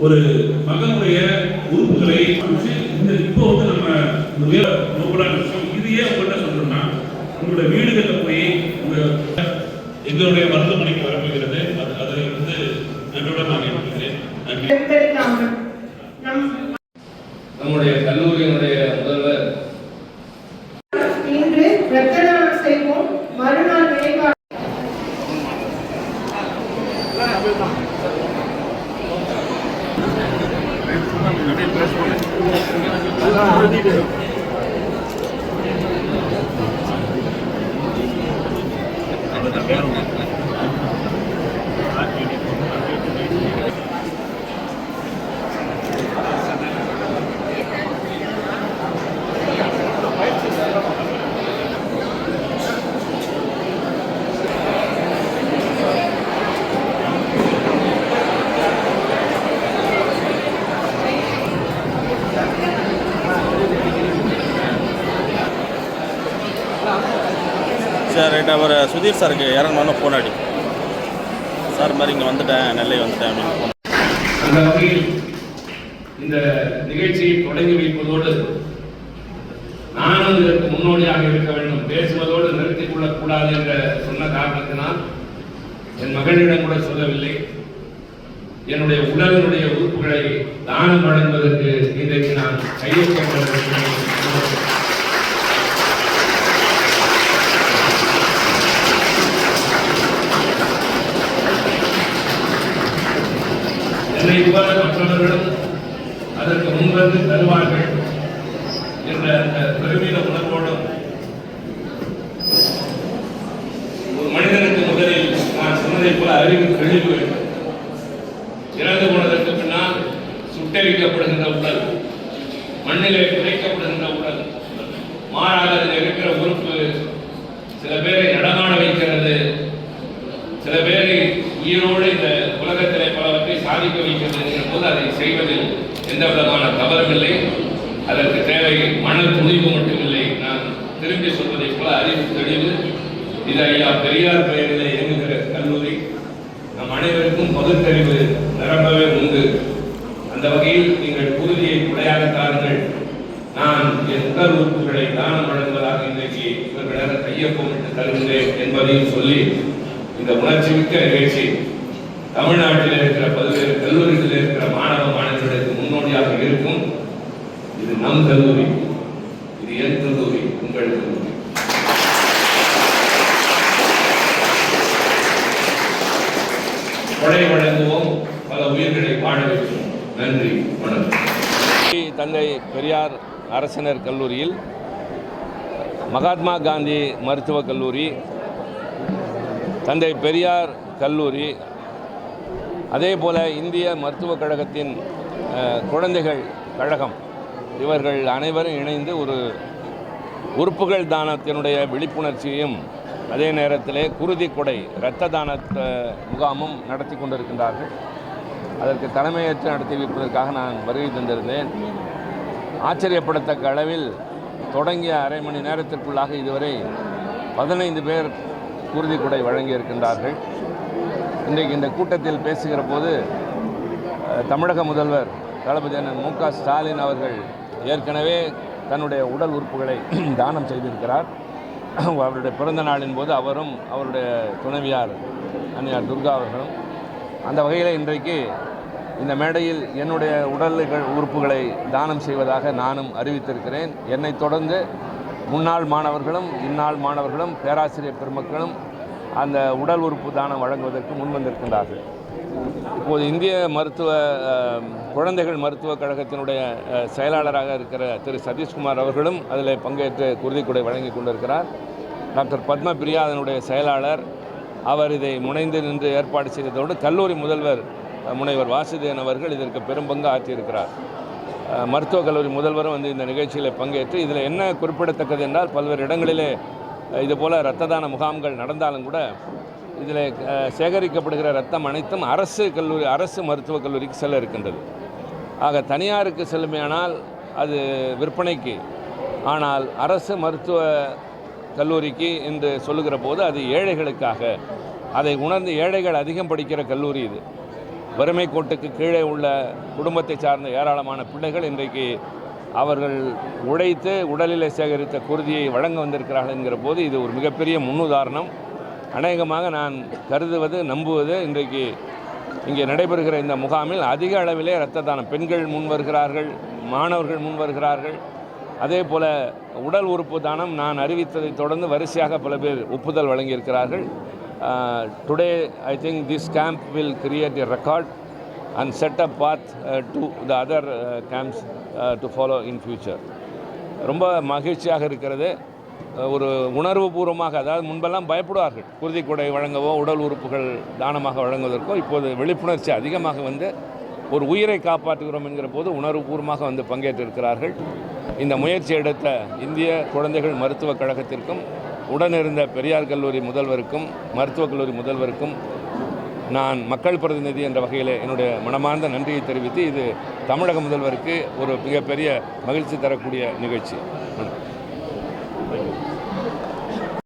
ஒரு மகனுடைய உறுப்புகளை இந்த இப்போ வந்து நம்ம நோபலான விஷயம் இதையே உங்கள்கிட்ட சொல்றோம்னா உங்களோட வீடுகளில் போய் உங்க எங்களுடைய மருத்துவமனைக்கு வரப்போகிறது அது அதை வந்து என்னோட நான் இருக்கிறேன் நன்றி. Grazie. சார் ரைட் அவர் சுதீர் சாருக்கு இறங்கணும்னு ஃபோன் அடி. சார் மாதிரி இங்கே வந்துட்டேன் நெல்லை வந்துட்டேன் அப்படின்னு அந்த வகையில் இந்த நிகழ்ச்சியை தொடங்கி வைப்பதோடு நானும் இதற்கு முன்னோடியாக இருக்க வேண்டும். பேசுவதோடு நிறுத்திக் கொள்ளக்கூடாது என்ற சொன்ன காரணத்தினால் என் மகனிடம் கூட சொல்லவில்லை. என்னுடைய உடலினுடைய உறுப்புகளை தானம் வழங்குவதற்கு இன்றைக்கு நான் கையொப்பமிட்டிருக்கிறேன். என்னை போல மற்றவர்களும் அதற்கு முன்வந்து தருவார்கள் என்ற அந்த பெருமித உணர்வோடும் ஒரு மனிதனுக்கு முதலில் நான் சொன்னதை போல அறிவு கழிவு வேண்டும் இறந்து போனதற்கு பின்னால் சுட்டரிக்கப்படுகின்ற உடல் மண்ணிலே புதைக்கப்படுகின்ற உடல் மாறாக அதில் இருக்கிற உறுப்பு சில பேரை நடமாட வைக்கிறது சில பேரை உயிரோடு இந்த உலகத்திலே பலவற்றை சாதிக்க வைக்கிறது போது அதை செய்வதில் எந்த விதமான தவறும் இல்லை. அதற்கு தேவை மன துணிவு மட்டுமில்லை. நான் திரும்பி சொல்வதைப் போல அறிவு தெளிவு. இது ஐயா பெரியார் பெயரில் இயங்குகிற கல்லூரி. நம் அனைவருக்கும் பகுத்தறிவு நிரம்பவே உண்டு. அந்த வகையில் நீங்கள் உறுதியை உடையாக தாருங்கள். நான் என் உடல் உறுப்புகளை தானம் வழங்குவதாக இன்றைக்கு இவர்களிடம் கையொப்பமிட்டு தருகின்றேன் என்பதையும் சொல்லி இந்த உணர்ச்சி மிக்க நிகழ்ச்சி தமிழ்நாட்டில் இருக்கிற பல்வேறு கல்லூரிகளில் இருக்கிற மாணவ மாணவர்களுக்கு முன்னோடியாக இருக்கும் இது நம் கல்லூரி. இது என் கல்லூரி உங்கள் கல்லூரி. கொடை வழங்குவோம் பல உயிர்களை வாழ வைப்போம் நன்றி வணக்கம். தந்தை பெரியார் அரசினர் கல்லூரியில் மகாத்மா காந்தி மருத்துவக் கல்லூரி தந்தை பெரியார் கல்லூரி அதே போல் இந்திய மருத்துவக் கழகத்தின் குழந்தைகள் கழகம். இவர்கள் அனைவரும் இணைந்து ஒரு உறுப்புகள் தானத்தினுடைய விழிப்புணர்ச்சியையும் அதே நேரத்திலே குருதி கொடை இரத்த தான முகாமும் நடத்தி கொண்டிருக்கின்றார்கள். அதற்கு தலைமையேற்று நடத்தி வைப்பதற்காக நான் வருகை தந்திருந்தேன். ஆச்சரியப்படத்தக்க அளவில் தொடங்கிய அரை மணி நேரத்திற்குள்ளாக இதுவரை பதினைந்து பேர் குருதி கொடை வழங்கியிருக்கின்றார்கள். இன்றைக்கு இந்த கூட்டத்தில் பேசுகிற போது தமிழக முதல்வர் தளபதி அண்ணன் மு க ஸ்டாலின் அவர்கள் ஏற்கனவே தன்னுடைய உடல் உறுப்புகளை தானம் செய்திருக்கிறார். அவருடைய பிறந்த நாளின் போது அவரும் அவருடைய துணைவியார் அன்னையார் துர்கா அவர்களும் அந்த வகையில் இன்றைக்கு இந்த மேடையில் என்னுடைய உடல்கள் உறுப்புகளை தானம் செய்வதாக நானும் அறிவித்திருக்கிறேன். என்னைத் தொடர்ந்து முன்னாள் மாணவர்களும் இந்நாள் மாணவர்களும் பேராசிரியர் பெருமக்களும் அந்த உடல் உறுப்பு தானம் வழங்குவதற்கு முன்வந்திருக்கின்றார்கள். இப்போது இந்திய மருத்துவ குழந்தைகள் மருத்துவக் கழகத்தினுடைய செயலாளராக இருக்கிற திரு சதீஷ்குமார் அவர்களும் அதில் பங்கேற்று குருதிக்குடை வழங்கி கொண்டிருக்கிறார். டாக்டர் பத்மபிரியா அதனுடைய செயலாளர் அவர் இதை முனைந்து நின்று ஏற்பாடு செய்ததோடு கல்லூரி முதல்வர் முனைவர் வாசுதேவன் அவர்கள் இதற்கு பெரும் பங்கு ஆற்றியிருக்கிறார். மருத்துவக் கல்லூரி முதல்வரும் வந்து இந்த நிகழ்ச்சியில் பங்கேற்று இதில் என்ன குறிப்பிடத்தக்கது என்றால் பல்வேறு இடங்களிலே இதுபோல இரத்த தான முகாம்கள் நடந்தாலும் கூட இதில் சேகரிக்கப்படுகிற ரத்தம் அனைத்தும் அரசு கல்லூரி அரசு மருத்துவக் கல்லூரிக்கு செல்ல இருக்கின்றது. ஆக தனியாருக்கு செல்லுமையானால் அது விற்பனைக்கு. ஆனால் அரசு மருத்துவ கல்லூரிக்கு என்று சொல்லுகிற போது அது ஏழைகளுக்காக. அதை உணர்ந்து ஏழைகள் அதிகம் படிக்கிற கல்லூரி இது. வறுமை கோட்டுக்கு கீழே உள்ள குடும்பத்தை சார்ந்த ஏராளமான பிள்ளைகள் இன்றைக்கு அவர்கள் உழைத்து உடலிலே சேகரித்த குருதியை வழங்க வந்திருக்கிறார்கள் என்கிற போது இது ஒரு மிகப்பெரிய முன்னுதாரணம். அநேகமாக நான் கருதுவது நம்புவது இன்றைக்கு இங்கே நடைபெறுகிற இந்த முகாமில் அதிக அளவிலே இரத்த தானம் பெண்கள் முன் வருகிறார்கள் மாணவர்கள் முன் வருகிறார்கள். அதே போல் உடல் உறுப்பு தானம் நான் அறிவித்ததை தொடர்ந்து வரிசையாக பல பேர் ஒப்புதல் வழங்கியிருக்கிறார்கள். Today I think this camp will create a record and set uh, to the other the other uh, to follow in future. ரொம்ப மகிழ்ச்சியாக இருக்கிறது. ஒரு ஒரு உணர்வுபூர்வமாக அதாவது முன்பெல்லாம் பயப்படுவார்கள். குருதி கொடை வழங்கவோ உடல் உறுப்புகள் தானமாக வழங்குவதற்கோ இப்போது விழிப்புணர்ச்சி அதிகமாக வந்து ஒரு உயிரை காப்பாற்றுகிறோம் என்கிற போது உணர்வுபூர்வமாக வந்து பங்கேற்றிருக்கிறார்கள். இந்த முயற்சி எடுத்த இந்திய குழந்தைகள் மருத்துவக் கழகத்திற்கும் உடனிருந்த பெரியார் கல்லூரி முதல்வருக்கும் மருத்துவக் கல்லூரி முதல்வருக்கும் நான் மக்கள் பிரதிநிதி என்ற வகையில் என்னுடைய மனமார்ந்த நன்றியை தெரிவித்து இது தமிழக முதல்வருக்கு ஒரு மிகப்பெரிய மகிழ்ச்சி தரக்கூடிய நிகழ்ச்சி.